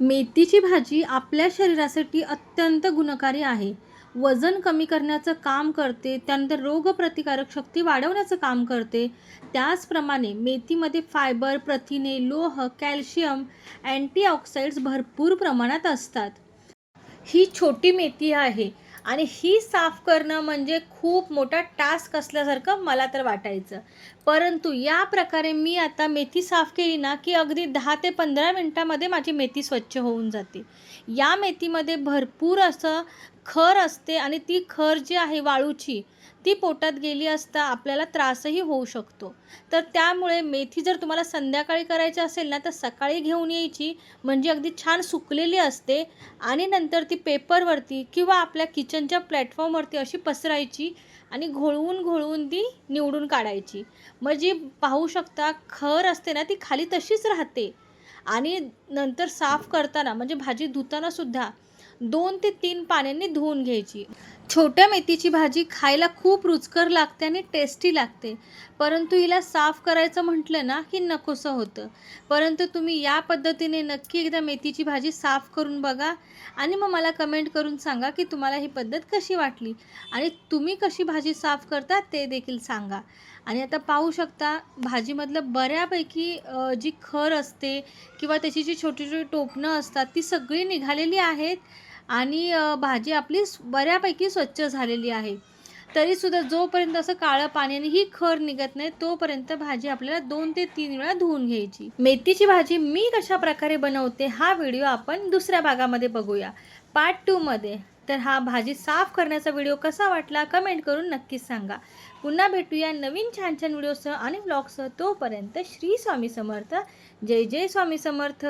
मेथीची भाजी आपल्या शरीरासाठी अत्यंत गुणकारी आहे. वजन कमी करण्याचं काम करते त्यानंतर रोगप्रतिकारक शक्ती वाढवण्याचं काम करते. त्याचप्रमाणे मेथीमध्ये फायबर प्रथिने लोह कॅल्शियम अँटीऑक्साईड्स भरपूर प्रमाणात असतात. ही छोटी मेथी आहे. आणि ही साफ करणं म्हणजे खूप मोठा टास्क असल्यासारखं मला तर वाटायचं. परंतु या प्रकारे मी आता मेथी साफ केली ना की अगदी दहा ते पंधरा मिनटामध्ये माझी मेथी स्वच्छ होऊन जाते. या मेथीमध्ये भरपूर असं खर असते आणि ती खर जी आहे वाळूची ती पोटात गेली असता आपल्याला त्रासही होऊ शकतो. तर त्यामुळे मेथी जर तुम्हाला संध्याकाळी करायची असेल ना तर सकाळी घेऊन यायची. म्हणजे अगदी छान सुकलेली असते आणि नंतर ती पेपरवरती किंवा आपल्या किचनच्या प्लॅटफॉर्मवरती अशी पसरायची आणि घोळवून घोळवून ती निवडून काढायची. मग जी पाहू शकता खर असते ना ती खाली तशीच राहते. आणि नंतर साफ करताना म्हणजे भाजी धुताना सुद्धा दोन ते तीन पाण्याने धुवून घ्यायची. छोट्या मेथीची भाजी खायला खूप रुचकर लागते आणि टेस्टी लागते. परंतु हिला साफ करायचं म्हटलं ना की नकोसं होतं. परंतु तुम्ही या पद्धतीने नक्की एकदा मेथीची भाजी साफ करून बघा आणि मग मला कमेंट करून सांगा की तुम्हाला ही पद्धत कशी वाटली आणि तुम्ही कशी भाजी साफ करता ते देखील सांगा. आणि आता पाहू शकता भाजीमधलं बऱ्यापैकी जी खर असते किंवा त्याची जी छोटी छोटी टोपणं असतात ती सगळी निघालेली आहेत. आणि भाजी आपली बऱ्यापैकी स्वच्छ झालेली आहे. तरीसुद्धा जोपर्यंत असं काळं पाण्याने ही खर निघत नाही तोपर्यंत भाजी आपल्याला दोन ते तीन वेळा धुवून घ्यायची. मेथीची भाजी मी कशा प्रकारे बनवते हा व्हिडिओ आपण दुसऱ्या भागामध्ये बघूया. पार्ट टूमध्ये तर हा भाजी साफ करण्याचा व्हिडिओ कसा वाटला कमेंट करून नक्कीच सांगा. पुन्हा भेटूया नवीन छान छान व्हिडिओसह आणि ब्लॉगसह तोपर्यंत श्री स्वामी समर्थ. जय जय स्वामी समर्थ.